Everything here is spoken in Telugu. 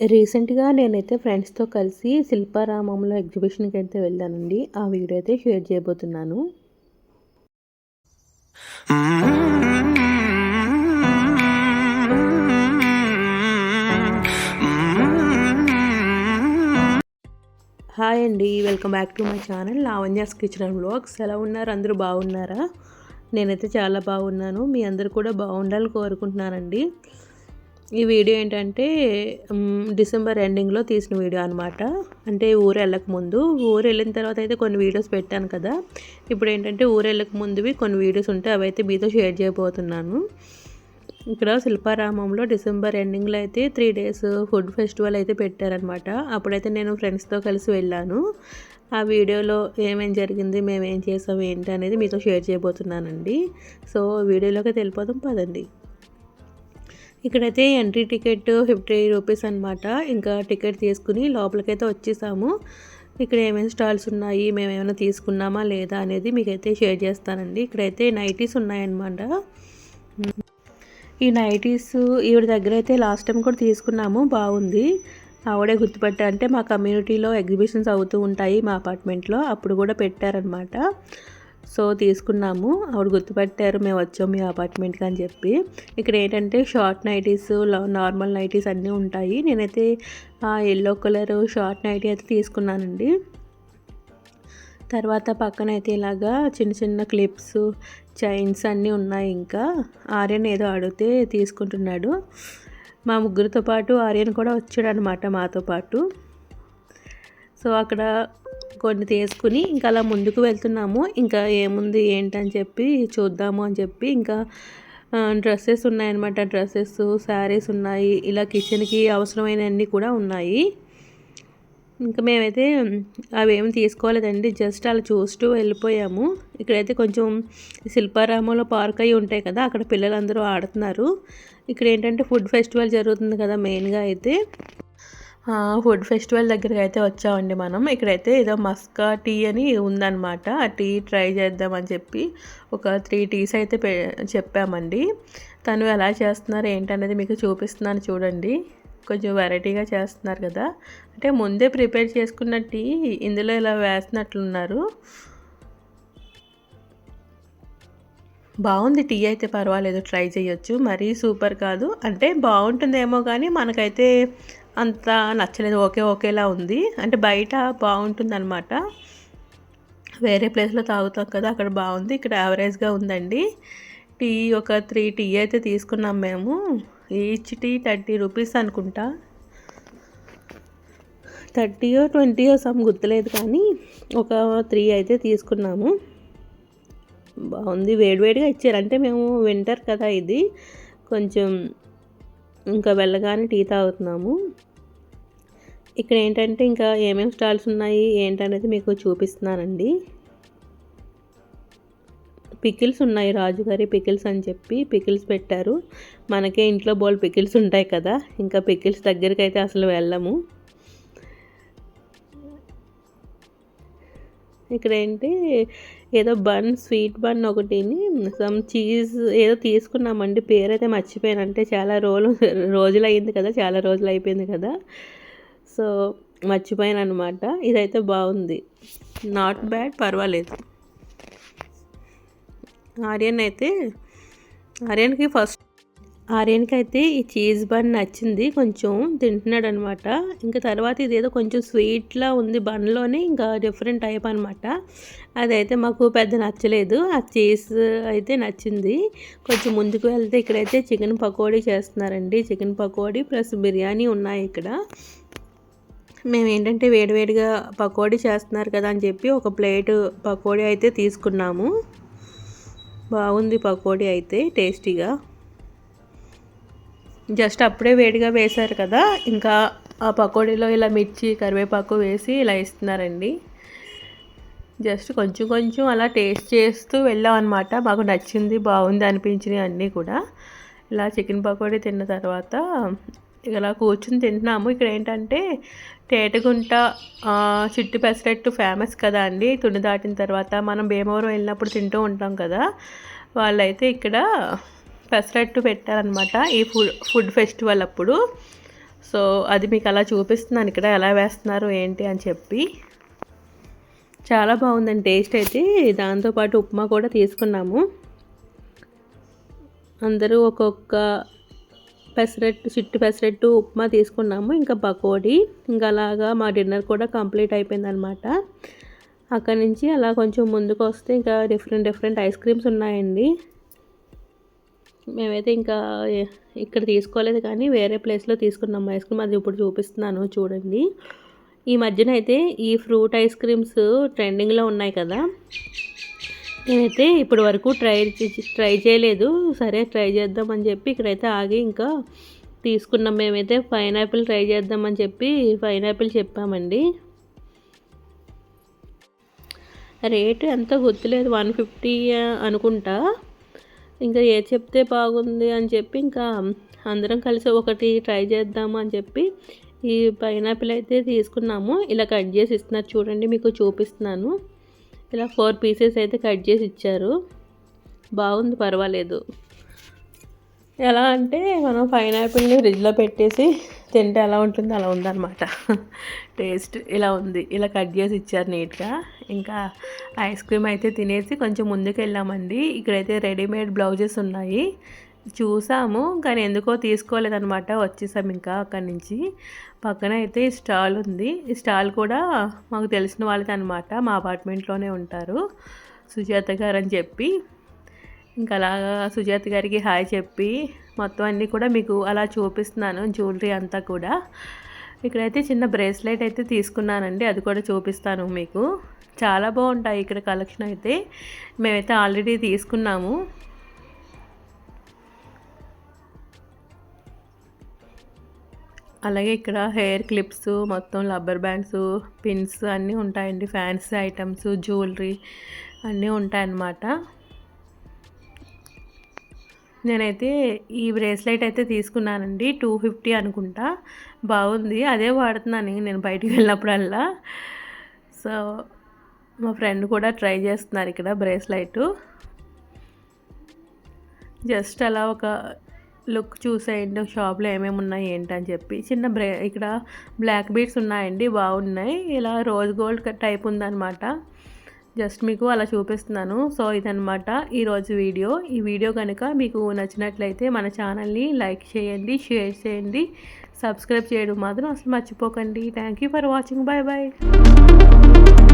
రీసెంట్గా నేనైతే ఫ్రెండ్స్తో కలిసి శిల్పారామంలో ఎగ్జిబిషన్కి అయితే వెళ్ళానండి. ఆ వీడియో అయితే షేర్ చేయబోతున్నాను. హాయ్ అండి welcome back to my channel Lavanya's kitchen and blogs ఎలా ఉన్నారు? అందరూ బాగున్నారా? నేనైతే చాలా బాగున్నాను. మీ అందరు కూడా బాగుండాలని కోరుకుంటున్నానండి. ఈ వీడియో ఏంటంటే డిసెంబర్ ఎండింగ్లో తీసిన వీడియో అనమాట అంటే ఊరు వెళ్ళక ముందు. ఊరు వెళ్ళిన తర్వాత అయితే కొన్ని వీడియోస్ పెట్టాను కదా. ఇప్పుడు ఏంటంటే ఊరు వెళ్ళక ముందువి కొన్ని వీడియోస్ ఉంటే అవి అయితే మీతో షేర్ చేయబోతున్నాను. ఇక్కడ శిల్పారామంలో డిసెంబర్ ఎండింగ్లో అయితే త్రీ డేస్ ఫుడ్ ఫెస్టివల్ అయితే పెట్టారనమాట అప్పుడైతే నేను ఫ్రెండ్స్తో కలిసి వెళ్ళాను. ఆ వీడియోలో ఏమేం జరిగింది మేము ఏం చేసాం ఏంటి అనేది మీతో షేర్ చేయబోతున్నానండి. సో వీడియోలోకి వెళ్ళిపోదాం పదండి. ఇక్కడైతే ఎంట్రీ టికెట్ ఫిఫ్టీ రూపీస్ అనమాట ఇంకా టికెట్ తీసుకుని లోపలికైతే వచ్చేసాము. ఇక్కడ ఏమేమి స్టాల్స్ ఉన్నాయి మేము ఏమైనా తీసుకున్నామా లేదా అనేది మీకైతే షేర్ చేస్తానండి. ఇక్కడైతే నైటీస్ ఉన్నాయన్నమాట. ఈ నైటీస్ ఈవిడ దగ్గర అయితే లాస్ట్ టైం కూడా తీసుకున్నాము బాగుంది. ఆవిడే గుర్తుపట్టా అంటే మా కమ్యూనిటీలో ఎగ్జిబిషన్స్ అవుతూ ఉంటాయి మా అపార్ట్మెంట్లో అప్పుడు కూడా పెట్టారనమాట సో తీసుకున్నాము. ఆవిడ గుర్తుపట్టారు మేము వచ్చాము మీ అపార్ట్మెంట్కి అని చెప్పి. ఇక్కడ ఏంటంటే షార్ట్ నైటీస్ నార్మల్ నైటీస్ అన్నీ ఉంటాయి. నేనైతే ఆ ఎల్లో కలర్ షార్ట్ నైటీ అయితే తీసుకున్నానండి. తర్వాత పక్కన అయితే ఇలాగా చిన్న చిన్న క్లిప్స్ చైన్స్ అన్నీ ఉన్నాయి ఇంకా. ఆర్యన్ ఏదో అడిగితే తీసుకుంటున్నాడు. మా ముగ్గురితో పాటు ఆర్యన్ కూడా వచ్చాడు అనమాట మాతో పాటు. సో అక్కడ కొన్ని తీసుకుని ఇంకా అలా ముందుకు వెళ్తున్నాము. ఇంకా ఏముంది ఏంటని చెప్పి చూద్దాము అని చెప్పి ఇంకా డ్రెస్సెస్ ఉన్నాయన్నమాట. డ్రెస్సెస్ శారీస్ ఉన్నాయి. ఇలా కిచెన్కి అవసరమైనవన్నీ కూడా ఉన్నాయి. ఇంకా మేమైతే అవేమి తీసుకోలేదండి. జస్ట్ అలా చూస్తూ వెళ్ళిపోయాము. ఇక్కడైతే కొంచెం శిల్పారామంలో పార్క్ అయ్యి ఉంటాయి కదా అక్కడ పిల్లలందరూ ఆడుతున్నారు. ఇక్కడ ఏంటంటే ఫుడ్ ఫెస్టివల్ జరుగుతుంది కదా మెయిన్గా అయితే. ఫుడ్ ఫెస్టివల్ దగ్గరికి అయితే వచ్చామండి మనం. ఇక్కడైతే ఏదో మస్కా టీ అని ఉందన్నమాట. ఆ టీ ట్రై చేద్దామని చెప్పి ఒక త్రీ టీస్ అయితే చెప్పామండి. తను ఎలా చేస్తున్నారు ఏంటనేది మీకు చూపిస్తున్నాను చూడండి. కొంచెం వెరైటీగా చేస్తున్నారు కదా. అంటే ముందే ప్రిపేర్ చేసుకున్న టీ ఇందులో ఇలా వేస్తున్నట్లున్నారు. బాగుంది టీ అయితే పర్వాలేదు ట్రై చేయొచ్చు. మరీ సూపర్ కాదు. అంటే బాగుంటుందేమో కానీ మనకైతే అంత నచ్చలేదు. ఓకే ఓకేలా ఉంది. అంటే బయట బాగుంటుంది అనమాట వేరే ప్లేస్లో తాగుతాం కదా అక్కడ బాగుంది. ఇక్కడ యావరేజ్గా ఉందండి. టీ ఒక త్రీ టీ అయితే తీసుకున్నాం మేము. ఈచ్ టీ థర్టీ రూపీస్ అనుకుంటా. థర్టీయో ట్వంటీయో సమ్ గుర్తులేదు కానీ ఒక త్రీ అయితే తీసుకున్నాము. బాగుంది. వేడివేడిగా ఇచ్చారు. అంటే మేము వింటర్ కదా ఇది. కొంచెం ఇంకా వెళ్ళగానే టీ తాగుతున్నాము. ఇక్కడ ఏంటంటే ఇంకా ఏమేమి స్టాల్స్ ఉన్నాయి ఏంటనేది మీకు చూపిస్తున్నానండి. పికిల్స్ ఉన్నాయి రాజుగారి పికిల్స్ అని చెప్పి పికిల్స్ పెట్టారు. మనకే ఇంట్లో బోల్ పికిల్స్ ఉంటాయి కదా ఇంకా పికిల్స్ దగ్గరికి అయితే అసలు వెళ్ళము. ఇక్కడ ఏంటి ఏదో బన్ స్వీట్ బన్ ఒకటిని సమ్ చీజ్ ఏదో తీసుకున్నామండి. పేరు అయితే మర్చిపోయానంటే చాలా రోజులు రోజులు అయింది కదా చాలా రోజులు అయిపోయింది కదా. సో మర్చిపోయాను అనమాట ఇదైతే బాగుంది. నాట్ బ్యాడ్ పర్వాలేదు. ఆర్యన్ అయితే ఆర్యన్కి ఫస్ట్ ఆర్యన్కి అయితే ఈ చీజ్ బన్ నచ్చింది కొంచెం తింటున్నాడు అనమాట ఇంకా తర్వాత ఇదేదో కొంచెం స్వీట్లా ఉంది బన్లోనే ఇంకా డిఫరెంట్ టైప్ అనమాట అదైతే మాకు పెద్ద నచ్చలేదు ఆ చీజ్ అయితే నచ్చింది. కొంచెం ముందుకు వెళ్తే ఇక్కడైతే చికెన్ పకోడీ చేస్తున్నారండి. చికెన్ పకోడీ ప్లస్ బిర్యానీ ఉన్నాయి ఇక్కడ. మేము ఏంటంటే వేడివేడిగా పకోడీ చేస్తున్నారు కదా అని చెప్పి ఒక ప్లేట్ పకోడీ అయితే తీసుకున్నాము. బాగుంది పకోడీ అయితే టేస్టీగా. జస్ట్ అప్పుడే వేడిగా వేశారు కదా ఇంకా ఆ పకోడీలో ఇలా మిర్చి కరివేపాకు వేసి ఇలా ఇస్తున్నారండి జస్ట్ కొంచెం కొంచెం అలా టేస్ట్ చేస్తూ వెళ్ళాం అనమాట మాకు నచ్చింది బాగుంది అనిపించినవి అన్నీ కూడా. ఇలా చికెన్ పకోడీ తిన్న తర్వాత ఇలా కూర్చుని తింటున్నాము ఇక్కడ ఏంటంటే తేటగుంట చిట్టు పెసరట్టు ఫేమస్ కదా అండి. తుని దాటిన తర్వాత మనం భీమవరం వెళ్ళినప్పుడు తింటూ ఉంటాం కదా. వాళ్ళైతే ఇక్కడ పెసరట్టు పెట్టారనమాట ఈ ఫుడ్ ఫుడ్ ఫెస్టివల్ అప్పుడు. సో అది మీకు అలా చూపిస్తున్నాను ఇక్కడ ఎలా వేస్తున్నారు ఏంటి అని చెప్పి. చాలా బాగుందండి టేస్ట్ అయితే. దాంతోపాటు ఉప్మా కూడా తీసుకున్నాము. అందరూ ఒక్కొక్క పెసరట్టు చిట్టు పెసరట్టు ఉప్మా తీసుకున్నాము ఇంకా పకోడీ. ఇంకా అలాగా మా డిన్నర్ కూడా కంప్లీట్ అయిపోయిందనమాట. అక్కడి నుంచి అలా కొంచెం ముందుకు వస్తే ఇంకా డిఫరెంట్ డిఫరెంట్ ఐస్ క్రీమ్స్ ఉన్నాయండి. మేమైతే ఇంకా ఇక్కడ తీసుకోలేదు కానీ వేరే ప్లేస్లో తీసుకున్నాం ఐస్ క్రీమ్. అది ఇప్పుడు చూపిస్తున్నాను చూడండి. ఈ మధ్యన అయితే ఈ ఫ్రూట్ ఐస్ క్రీమ్స్ ట్రెండింగ్లో ఉన్నాయి కదా. నేనైతే ఇప్పటి వరకు ట్రై ట్రై చేయలేదు. సరే ట్రై చేద్దామని చెప్పి ఇక్కడైతే ఆగి ఇంకా తీసుకున్నాం. మేమైతే పైనాపిల్ ట్రై చేద్దామని చెప్పి పైనాపిల్ చెప్పామండి. రేటు ఎంత గుర్తులేదు. వన్ ఫిఫ్టీ అనుకుంటా. ఇంకా ఏ చెప్తే బాగుంది అని చెప్పి ఇంకా అందరం కలిసి ఒకటి ట్రై చేద్దాము అని చెప్పి ఈ పైనాపిల్ అయితే తీసుకున్నాము. ఇలా కట్ చేసి ఇస్తున్నారు చూడండి మీకు చూపిస్తున్నాను. ఇలా ఫోర్ పీసెస్ అయితే కట్ చేసి ఇచ్చారు. బాగుంది పర్వాలేదు. ఎలా అంటే మనం పైనాపిల్ని ఫ్రిడ్జ్లో పెట్టేసి తింటే ఎలా ఉంటుంది అలా ఉందన్నమాట. టేస్ట్ ఇలా ఉంది. ఇలా కట్ చేసి ఇచ్చారు నీట్గా. ఇంకా ఐస్ క్రీమ్ అయితే తినేసి కొంచెం ముందుకు వెళ్ళామండి ఇక్కడైతే రెడీమేడ్ బ్లౌజెస్ ఉన్నాయి. చూసాము కానీ ఎందుకో తీసుకోలేదనమాట వచ్చేసాము ఇంకా అక్కడి నుంచి. పక్కన అయితే స్టాల్ ఉంది. ఈ స్టాల్ కూడా మాకు తెలిసిన వాళ్ళది అనమాట మా అపార్ట్మెంట్లోనే ఉంటారు. సుజాత గారు అని చెప్పి. ఇంకా అలాగా సుజాత గారికి హాయ్ చెప్పి మొత్తం అన్నీ కూడా మీకు అలా చూపిస్తున్నాను జ్యువెలరీ అంతా కూడా. ఇక్కడైతే చిన్న బ్రేస్లెట్ అయితే తీసుకున్నానండి అది కూడా చూపిస్తాను మీకు. చాలా బాగుంటాయి ఇక్కడ కలెక్షన్ అయితే. మేమైతే ఆల్రెడీ తీసుకున్నాము. అలాగే ఇక్కడ హెయిర్ క్లిప్స్ మొత్తం రబ్బర్ బ్యాండ్స్ పిన్స్ అన్నీ ఉంటాయండి ఫ్యాన్సీ ఐటమ్స్ జ్యువెలరీ అన్నీ ఉంటాయన్నమాట. నేనైతే ఈ బ్రేస్లెట్ అయితే తీసుకున్నానండి టూ ఫిఫ్టీ అనుకుంటా. బాగుంది. అదే వాడుతున్నాను నేను బయటికి వెళ్ళినప్పుడల్లా. సో మా ఫ్రెండ్ కూడా ట్రై చేస్తున్నారు ఇక్కడ బ్రేస్లైట్. జస్ట్ అలా ఒక లుక్ చూసేయండి షాప్లో ఏమేమి ఉన్నాయి ఏంటని చెప్పి. చిన్న బ్రే ఇక్కడ బ్లాక్ బీడ్స్ ఉన్నాయండి బాగున్నాయి. ఇలా రోజ్ గోల్డ్ టైప్ ఉందన్నమాట. జస్ట్ మీకు అలా చూపిస్తున్నాను. సో ఇదనమాట ఈరోజు వీడియో. ఈ వీడియో కనుక మీకు నచ్చినట్లయితే మన ఛానల్ని లైక్ చేయండి షేర్ చేయండి సబ్స్క్రైబ్ చేయడం మాత్రం అసలు మర్చిపోకండి. Thank you for watching. Bye bye